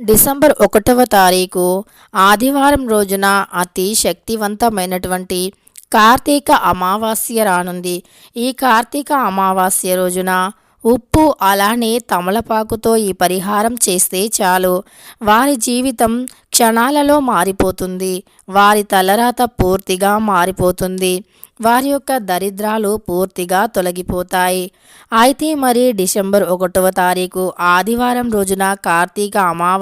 December ఒకటవ తారీఖు ఆదివారం రోజున అతి శక్తివంతమైనటువంటి కార్తీక అమావాస్య రానుంది. ఈ కార్తీక అమావాస్య రోజున ఉప్పు అలానే తమలపాకుతో ఈ పరిహారం చేస్తే చాలు. వారి జీవితం క్షణాలలో మారిపోతుంది. వారి తలరాత పూర్తిగా మారిపోతుంది. వారి యొక్క దరిద్రాలు పూర్తిగా తొలగిపోతాయి. అయితే మరి డిసెంబర్ ఒకటవ తారీఖు ఆదివారం రోజున కార్తీక అమావాస్య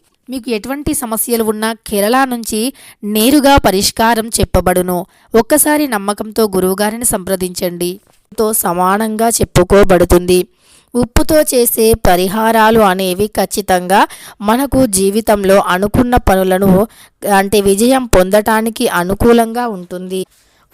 మీకు ఎటువంటి సమస్యలు ఉన్నా కేరళ నుంచి నేరుగా పరిష్కారం చెప్పబడును. ఒక్కసారి నమ్మకంతో గురువుగారిని సంప్రదించండి. తో సమానంగా చెప్పుకోబడుతుంది. ఉప్పుతో చేసే పరిహారాలు అనేవి ఖచ్చితంగా మనకు జీవితంలో అనుకున్న పనులను అంటే విజయం పొందటానికి అనుకూలంగా ఉంటుంది.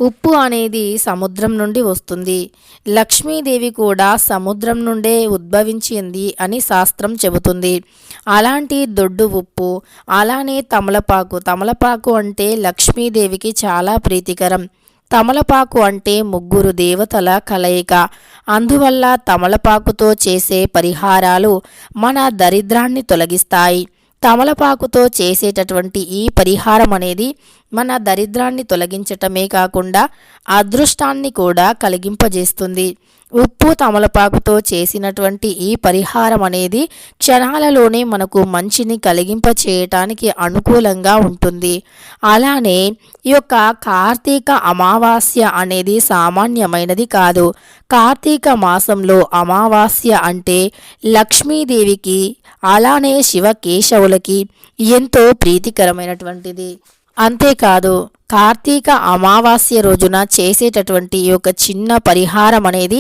ఉప్పు అనేది సముద్రం నుండి వస్తుంది. లక్ష్మీదేవి కూడా సముద్రం నుండే ఉద్భవించింది అని శాస్త్రం చెబుతుంది. అలాంటి దొడ్డు ఉప్పు అలానే తమలపాకు. తమలపాకు అంటే లక్ష్మీదేవికి చాలా ప్రీతికరం. తమలపాకు అంటే ముగ్గురు దేవతల కలయిక. అందువల్ల తమలపాకుతో చేసే పరిహారాలు మన దరిద్రాన్ని తొలగిస్తాయి. తమలపాకుతో చేసేటటువంటి ఈ పరిహారం అనేది మన దరిద్రాన్ని తొలగించటమే కాకుండా అదృష్టాన్ని కూడా కలిగింపజేస్తుంది. ఉప్పు తమలపాకుతో చేసినటువంటి ఈ పరిహారం అనేది క్షణాలలోనే మనకు మంచిని కలిగింప చేయటానికి అనుకూలంగా ఉంటుంది. అలానే ఈ యొక్క కార్తీక అమావాస్య అనేది సామాన్యమైనది కాదు. కార్తీక మాసంలో అమావాస్య అంటే లక్ష్మీదేవికి అలానే శివకేశవులకి ఎంతో ప్రీతికరమైనటువంటిది. అంతేకాదు కార్తీక అమావాస్య రోజున చేసేటటువంటి ఒక చిన్న పరిహారం అనేది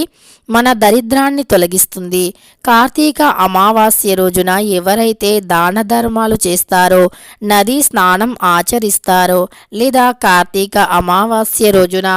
మన దరిద్రాన్ని తొలగిస్తుంది. కార్తీక అమావాస్య రోజున ఎవరైతే దాన ధర్మాలు చేస్తారో నదీ స్నానం ఆచరిస్తారో లేదా కార్తీక అమావాస్య రోజున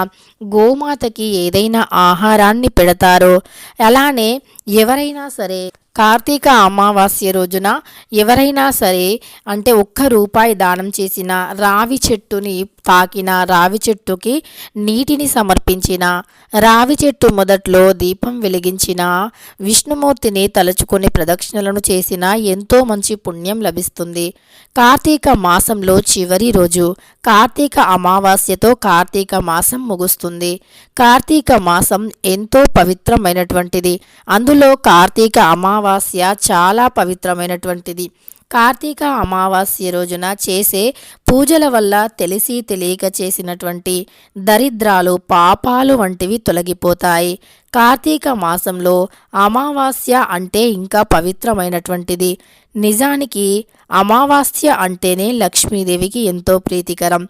గోమాతకి ఏదైనా ఆహారాన్ని పెడతారో అలానే ఎవరైనా సరే కార్తీక అమావాస్య రోజున ఎవరైనా సరే అంటే ఒక్క రూపాయి దానం చేసిన రావి చెట్టుని తాకిన రావి చెట్టుకి నీటిని సమర్పించిన. రావి చెట్టు మొదట్లో దీపం వెలిగించిన. విష్ణుమూర్తిని తలుచుకుని ప్రదక్షిణలను చేసిన ఎంతో మంచి పుణ్యం లభిస్తుంది. కార్తీక మాసంలో చివరి రోజు కార్తీక అమావాస్యతో కార్తీక మాసం ముగుస్తుంది. కార్తీక మాసం ఎంతో పవిత్రమైనటువంటిది. అందులో కార్తీక అమావాస్య చాలా పవిత్రమైనటువంటిది. కార్తీక అమావాస్య రోజున చేసే పూజల వల్ల తెలిసి తెలియక చేసినటువంటి దరిద్రాలు పాపాలు వంటివి తొలగిపోతాయి. కార్తీక మాసంలో అమావాస్య అంటే ఇంకా పవిత్రమైనటువంటిది. నిజానికి అమావాస్య అంటేనే లక్ష్మీదేవికి ఎంతో ప్రీతికరం.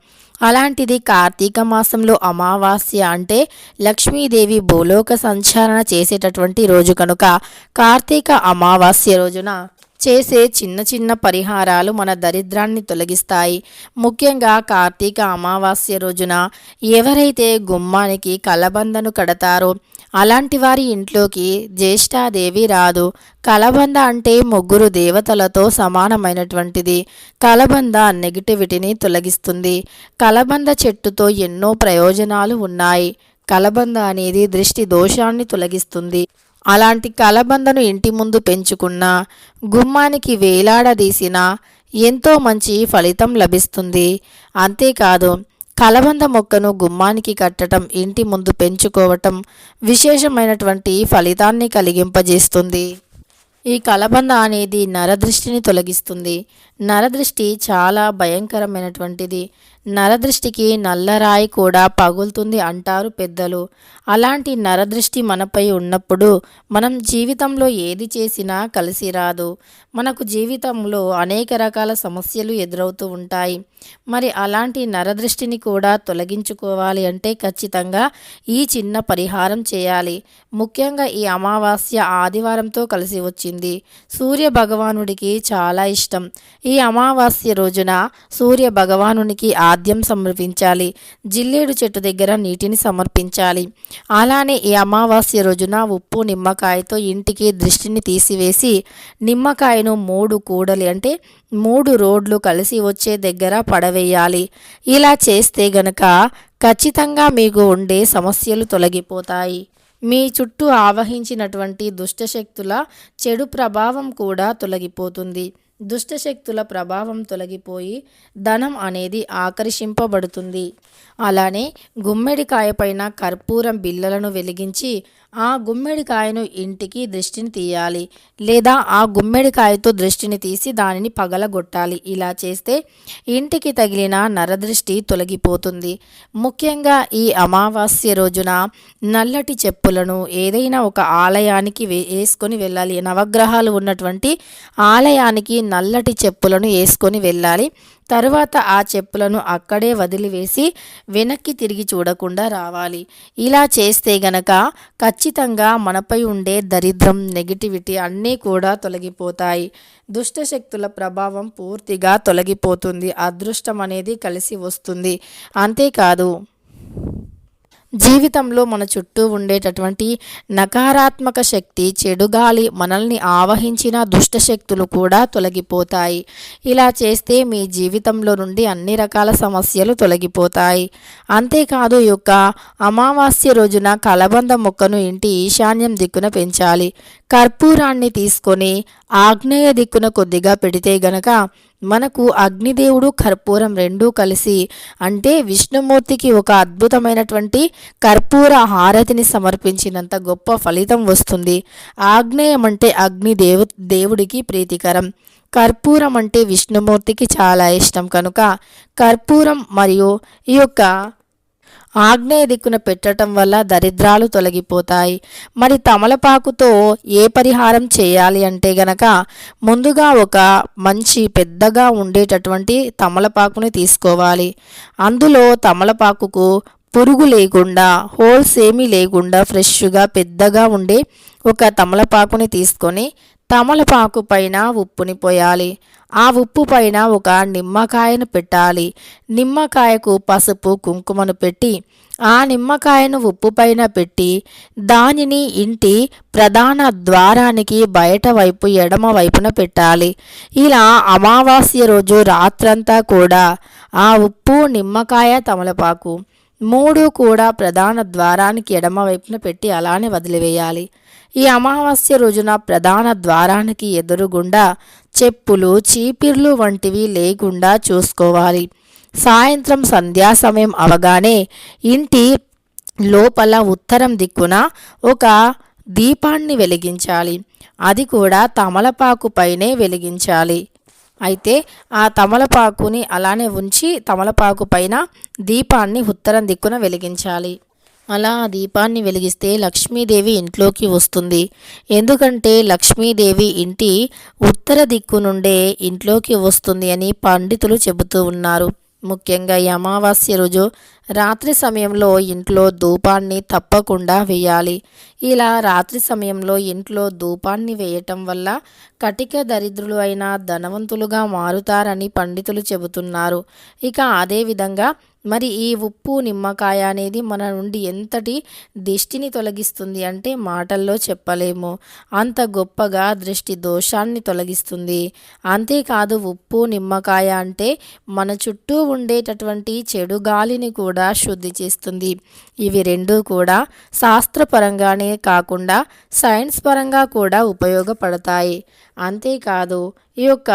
అలాంటిది కార్తీక మాసంలో అమావాస్య అంటే లక్ష్మీదేవి భూలోక సంచారణ చేసేటటువంటి రోజు కనుక కార్తీక అమావాస్య రోజున చేసే చిన్న చిన్న పరిహారాలు మన దరిద్రాన్ని తొలగిస్తాయి. ముఖ్యంగా కార్తీక అమావాస్య రోజున ఎవరైతే గుమ్మానికి కలబందను కడతారో అలాంటి వారి ఇంట్లోకి జ్యేష్ఠాదేవి రాదు. కలబంద అంటే ముగ్గురు దేవతలతో సమానమైనటువంటిది. కలబంద నెగిటివిటీని తొలగిస్తుంది. కలబంద చెట్టుతో ఎన్నో ప్రయోజనాలు ఉన్నాయి. కలబంద అనేది దృష్టి దోషాన్ని తొలగిస్తుంది. అలాంటి కలబందను ఇంటి ముందు పెంచుకున్న గుమ్మానికి వేలాడదీసిన ఎంతో మంచి ఫలితం లభిస్తుంది. అంతేకాదు కలబంద మొక్కను గుమ్మానికి కట్టడం ఇంటి ముందు పెంచుకోవటం విశేషమైనటువంటి ఫలితాన్ని కలిగింపజేస్తుంది. ఈ కలబంద అనేది నరదృష్టిని తొలగిస్తుంది. నరదృష్టి చాలా భయంకరమైనటువంటిది. నరదృష్టికి నల్లరాయి కూడా పగులుతుంది అంటారు పెద్దలు. అలాంటి నరదృష్టి మనపై ఉన్నప్పుడు మనం జీవితంలో ఏది చేసినా కలిసి రాదు. మనకు జీవితంలో అనేక రకాల సమస్యలు ఎదురవుతూ ఉంటాయి. మరి అలాంటి నరదృష్టిని కూడా తొలగించుకోవాలి అంటే ఖచ్చితంగా ఈ చిన్న పరిహారం చేయాలి. ముఖ్యంగా ఈ అమావాస్య ఆదివారంతో కలిసి వచ్చింది. సూర్య భగవానుడికి చాలా ఇష్టం. ఈ ఈ అమావాస్య రోజున సూర్య భగవానునికి ఆద్యం సమర్పించాలి. జిల్లేడు చెట్టు దగ్గర నీటిని సమర్పించాలి. అలానే ఈ అమావాస్య రోజున ఉప్పు నిమ్మకాయతో ఇంటికి దృష్టిని తీసివేసి నిమ్మకాయను మూడు కూడలి అంటే మూడు రోడ్లు కలిసి వచ్చే దగ్గర పడవేయాలి. ఇలా చేస్తే గనక ఖచ్చితంగా మీకు ఉండే సమస్యలు తొలగిపోతాయి. మీ చుట్టూ ఆవహించినటువంటి దుష్టశక్తుల చెడు ప్రభావం కూడా తొలగిపోతుంది. దుష్టశక్తుల ప్రభావం తొలగిపోయి ధనం అనేది ఆకర్షింపబడుతుంది. అలానే గుమ్మడికాయ పైన కర్పూరం బిళ్ళలను వెలిగించి ఆ గుమ్మడికాయను ఇంటికి దృష్టిని తీయాలి లేదా ఆ గుమ్మడికాయతో దృష్టిని తీసి దానిని పగలగొట్టాలి. ఇలా చేస్తే ఇంటికి తగిలిన నరదృష్టి తొలగిపోతుంది. ముఖ్యంగా ఈ అమావాస్య రోజున నల్లటి చెప్పులను ఏదైనా ఒక ఆలయానికి వేసుకొని వెళ్ళాలి. నవగ్రహాలు ఉన్నటువంటి ఆలయానికి నల్లటి చెప్పులను వేసుకొని వెళ్ళాలి. తరువాత ఆ చెప్పులను అక్కడే వదిలివేసి వెనక్కి తిరిగి చూడకుండా రావాలి. ఇలా చేస్తే గనక ఖచ్చితంగా మనపై ఉండే దరిద్రం నెగిటివిటీ అన్నీ కూడా తొలగిపోతాయి. దుష్టశక్తుల ప్రభావం పూర్తిగా తొలగిపోతుంది. అదృష్టం అనేది కలిసి వస్తుంది. అంతేకాదు జీవితంలో మన చుట్టూ ఉండేటటువంటి నకారాత్మక శక్తి చెడుగాలి మనల్ని ఆవహించిన దుష్టశక్తులు కూడా తొలగిపోతాయి. ఇలా చేస్తే మీ జీవితంలో నుండి అన్ని రకాల సమస్యలు తొలగిపోతాయి. అంతేకాదు యొక్క అమావాస్య రోజున కలబంద మొక్కను ఇంటి ఈశాన్యం దిక్కున పెంచాలి. కర్పూరాన్ని తీసుకొని ఆగ్నేయ దిక్కున కొద్దిగా పెడితే గనక మనకు అగ్నిదేవుడు కర్పూరం రెండూ కలిసి అంటే విష్ణుమూర్తికి ఒక అద్భుతమైనటువంటి కర్పూర హారతిని సమర్పించినంత గొప్ప ఫలితం వస్తుంది. ఆగ్నేయం అంటే అగ్నిదేవు దేవుడికి ప్రీతికరం. కర్పూరం అంటే విష్ణుమూర్తికి చాలా ఇష్టం. కనుక కర్పూరం మరియు ఈ యొక్క ఆగ్నేయ దిక్కున పెట్టడం వల్ల దరిద్రాలు తొలగిపోతాయి. మరి తమలపాకుతో ఏ పరిహారం చేయాలి అంటే గనక ముందుగా ఒక మంచి పెద్దగా ఉండేటటువంటి తమలపాకుని తీసుకోవాలి. అందులో తమలపాకుకు పురుగు లేకుండా హోల్స్ ఏమీ లేకుండా ఫ్రెష్గా పెద్దగా ఉండే ఒక తమలపాకుని తీసుకొని తమలపాకు పైన ఉప్పుని పోయాలి. ఆ ఉప్పు పైన ఒక నిమ్మకాయను పెట్టాలి. నిమ్మకాయకు పసుపు కుంకుమను పెట్టి ఆ నిమ్మకాయను ఉప్పు పైన పెట్టి దానిని ఇంటి ప్రధాన ద్వారానికి బయట వైపు ఎడమ వైపున పెట్టాలి. ఇలా అమావాస్య రోజు రాత్రంతా కూడా ఆ ఉప్పు నిమ్మకాయ తమలపాకు మూడు కూడా ప్రధాన ద్వారానికి ఎడమ వైపున పెట్టి అలానే వదిలివేయాలి. ఈ అమావాస్య రోజున ప్రధాన ద్వారానికి ఎదురుగుండా చెప్పులు చీపిర్లు వంటివి లేకుండా చూసుకోవాలి. సాయంత్రం సంధ్యా సమయం అవగానే ఇంటి లోపల ఉత్తరం దిక్కున ఒక దీపాన్ని వెలిగించాలి. అది కూడా తమలపాకు పైనే వెలిగించాలి. అయితే ఆ తమలపాకుని అలానే ఉంచి తమలపాకు పైన దీపాన్ని ఉత్తరం దిక్కున వెలిగించాలి. అలా ఆ దీపాన్ని వెలిగిస్తే లక్ష్మీదేవి ఇంట్లోకి వస్తుంది. ఎందుకంటే లక్ష్మీదేవి ఇంటి ఉత్తర దిక్కు నుండే ఇంట్లోకి వస్తుంది అని పండితులు చెబుతూ ఉన్నారు. ముఖ్యంగా ఈ అమావాస్య రోజు రాత్రి సమయంలో ఇంట్లో ధూపాన్ని తప్పకుండా వేయాలి. ఇలా రాత్రి సమయంలో ఇంట్లో ధూపాన్ని వేయటం వల్ల కటిక దరిద్రులు అయిన ధనవంతులుగా మారుతారని పండితులు చెబుతున్నారు. ఇక అదేవిధంగా మరి ఈ ఉప్పు నిమ్మకాయ అనేది మన నుండి ఎంతటి దిష్టిని తొలగిస్తుంది అంటే మాటల్లో చెప్పలేము. అంత గొప్పగా దృష్టి దోషాన్ని తొలగిస్తుంది. అంతేకాదు ఉప్పు నిమ్మకాయ అంటే మన చుట్టూ ఉండేటటువంటి చెడు గాలిని కూడా కూడా శుద్ధి చేస్తుంది. ఇవి రెండు కూడా శాస్త్రపరంగానే కాకుండా సైన్స్ పరంగా కూడా ఉపయోగపడతాయి. అంతేకాదు ఈ యొక్క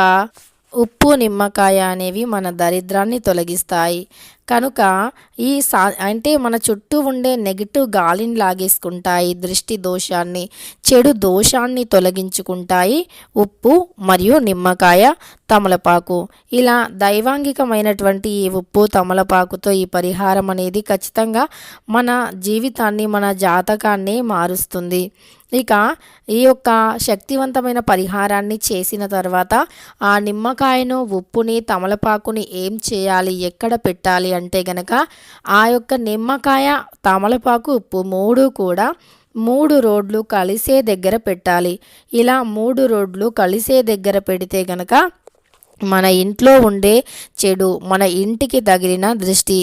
ఉప్పు నిమ్మకాయ అనేవి మన దరిద్రాన్ని తొలగిస్తాయి. కనుక ఈ సా అంటే మన చుట్టూ ఉండే నెగిటివ్ గాలిని లాగేసుకుంటాయి దృష్టి దోషాన్ని చెడు దోషాన్ని తొలగించుకుంటాయి ఉప్పు మరియు నిమ్మకాయ తమలపాకు. ఇలా దైవాంగికమైనటువంటి ఈ ఉప్పు తమలపాకుతో ఈ పరిహారం అనేది ఖచ్చితంగా మన జీవితాన్ని మన జాతకాన్ని మారుస్తుంది. ఇక ఈ యొక్క శక్తివంతమైన పరిహారాన్ని చేసిన తర్వాత ఆ నిమ్మకాయను ఉప్పుని తమలపాకుని ఏం చేయాలి ఎక్కడ పెట్టాలి అంటే గనక ఆ యొక్క నిమ్మకాయ తమలపాకు ఉప్పు మూడు కూడా మూడు రోడ్లు కలిసే దగ్గర పెట్టాలి. ఇలా మూడు రోడ్లు కలిసే దగ్గర పెడితే గనక మన ఇంట్లో ఉండే చెడు మన ఇంటికి తగిలిన దృష్టి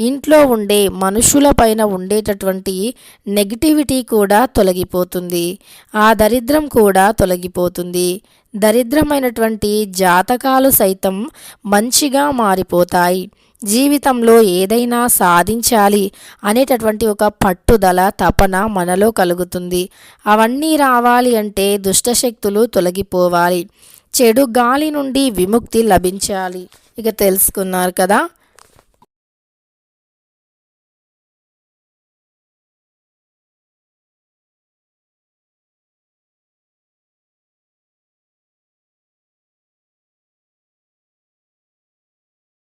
ఇంట్లో ఉండే మనుషుల పైన ఉండేటటువంటి నెగిటివిటీ కూడా తొలగిపోతుంది. ఆ దరిద్రం కూడా తొలగిపోతుంది. దరిద్రమైనటువంటి జాతకాలు సైతం మంచిగా మారిపోతాయి. జీవితంలో ఏదైనా సాధించాలి అనేటటువంటి ఒక పట్టుదల తపన మనలో కలుగుతుంది. అవన్నీ రావాలి అంటే దుష్టశక్తులు తొలగిపోవాలి. చెడు గాలి నుండి విముక్తి లభించాలి. ఇక తెలుసుకున్నారు కదా?